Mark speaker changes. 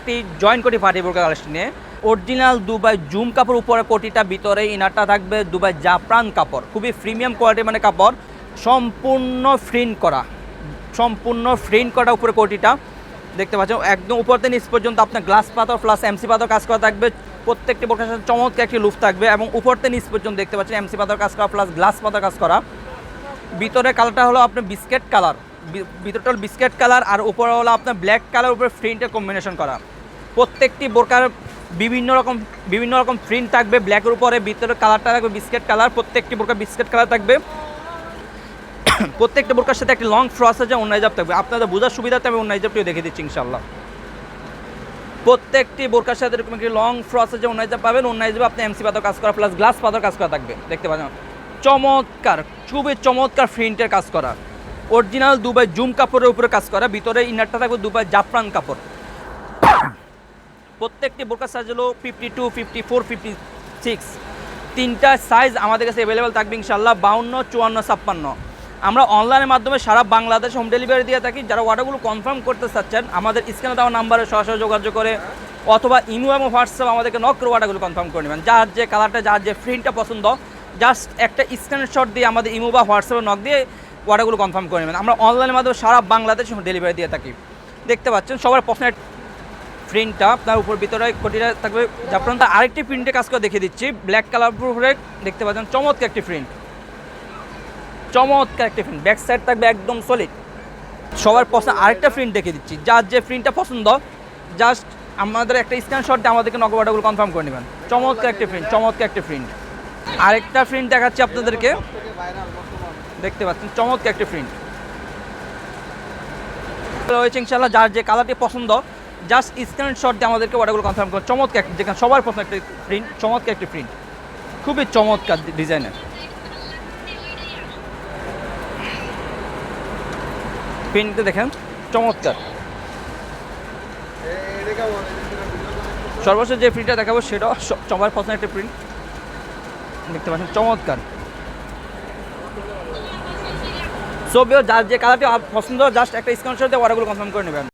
Speaker 1: একটি জয়েন্ট কোটি পার্টি বোরকা কালেকশন। নিয়ে অরিজিনাল দুবাই জুম কাপড় উপরে কোটিটা, ভিতরে ইনারটা থাকবে দুবাই জাফরান কাপড়। খুবই প্রিমিয়াম কোয়ালিটি মানে কাপড়। সম্পূর্ণ প্রিন্ট করা। সম্পূর্ণ প্রিন্ট করা উপরে কোটিটা। দেখতে পাচ্ছেন, একদম উপর থেকে নিচ পর্যন্ত আপনার গ্লাস পাথর প্লাস এমসি পাথর কাজ করা থাকবে। প্রত্যেকটি বোরকার সাথে চমৎকার একটি লুফ থাকবে এবং উপর থেকে নিচ পর্যন্ত দেখতে পাচ্ছেন এমসি পাথর কাজ করা প্লাস গ্লাস পাথর কাজ করা। ভিতরে কালারটা হলো আপনার বিস্কেট কালার ভিতরটা বিস্কেট কালার আর উপরে হলো আপনার ব্ল্যাক কালার উপরে প্রিন্টের কম্বিনেশন করা। প্রত্যেকটি বোরকার বিভিন্ন রকম বিভিন্ন রকম প্রিন্ট থাকবে, ব্ল্যাকের উপরে ভিতরে কালারটা থাকবে বিস্কেট কালার, প্রত্যেকটি বোরকা বিস্কেট কালার থাকবে। প্রত্যেকটা বোরকার সাথে একটি লং ফ্রস আছে অন্য হিজাব থাকবে। আপনাদের বোঝার সুবিধাতে আমি অন্য হিজাবটিও দেখে দিচ্ছি ইনশাল্লাহ প্রত্যেকটি বোরকার সাথে এরকম একটি লং ফ্রস আছে অন্য হিজাব পাবেন। অন্য হিজাবে আপনি এমসি পাথর কাজ করা প্লাস গ্লাস পাথর কাজ করা থাকবে। দেখতে পাচ্ছেন? চমৎকার, খুবই চমৎকার প্রিন্টের কাজ করা। অরিজিনাল দুবাই জুম কাপড়ের উপরে কাজ করা, ভিতরে ইনারটা থাকবে দুবাই জাফরান কাপড়। প্রত্যেকটি বোরকার সাইজ হলো fifty two fifty four fifty six তিনটা সাইজ আমাদের কাছে অ্যাভেলেবেল থাকবে ইনশাল্লাহ বাউন্ন, চুয়ান্ন, ছাপ্পান্ন। আমরা অনলাইনের মাধ্যমে সারা বাংলাদেশ হোম ডেলিভারি দিয়ে থাকি। যারা অর্ডারগুলো কনফার্ম করতে চাচ্ছেন, আমাদের স্ক্রিনে দেওয়া নাম্বারে সরাসরি যোগাযোগ করে অথবা ইমো এবং হোয়াটসঅ্যাপ আমাদেরকে নক করে অর্ডারগুলো কনফার্ম করে নেবেন। যার যে কালারটা যার যে প্রিন্টটা পছন্দ জাস্ট একটা স্ক্রিনশট দিয়ে আমাদের ইমো বা হোয়াটসঅ্যাপে নক দিয়ে অর্ডারগুলো কনফার্ম করে নেবেন। আমরা অনলাইনের মাধ্যমে সারা বাংলাদেশ ডেলিভারি দিয়ে থাকি। দেখতে পাচ্ছেন, সবার পছন্দের প্রিন্টটা আপনার উপর, ভিতরে কোটিটা থাকবে। তার আরেকটি প্রিন্টে কাজ করে দেখিয়ে দিচ্ছি। ব্ল্যাক কালার উপরে দেখতে পাচ্ছেন, চমৎকার একটি প্রিন্ট চমৎকার একটি প্রিন্ট ব্যাক সাইড থাকবে একদম সলিড সবার পছন্দ আরেকটা প্রিন্ট দেখে দিচ্ছি। যার যে প্রিন্টটা পছন্দ জাস্ট আমাদের একটা স্ক্রিনশট দিয়ে আমাদেরকে নকবাটাগুলো কনফার্ম করে নেবেন। চমৎকার একটি প্রিন্ট চমৎকার একটি প্রিন্ট আরেকটা প্রিন্ট দেখাচ্ছি আপনাদেরকে। দেখতে পাচ্ছেন, চমৎকার একটি প্রিন্ট রয়েছে ইনশাল্লাহ যার যে কালারটি পছন্দ জাস্ট স্ক্রিনশট দিয়ে আমাদেরকে অর্ডারগুলো কনফার্ম করে চমৎকার একটি, যেখানে সবার পছন্দ একটি প্রিন্ট চমৎকার একটি প্রিন্ট খুবই চমৎকার ডিজাইনের প্রিন্টটা দেখেন, চমৎকার। সর্বশেষ যে প্রিন্টটা দেখাবো, সেটাও সবার পছন্দ একটা প্রিন্ট দেখতে পাচ্ছেন, চমৎকার। সো যার যে কালারটি পছন্দ জাস্ট একটা স্ক্রিনশট দিয়ে অর্ডারগুলো কনফার্ম করে নেবেন।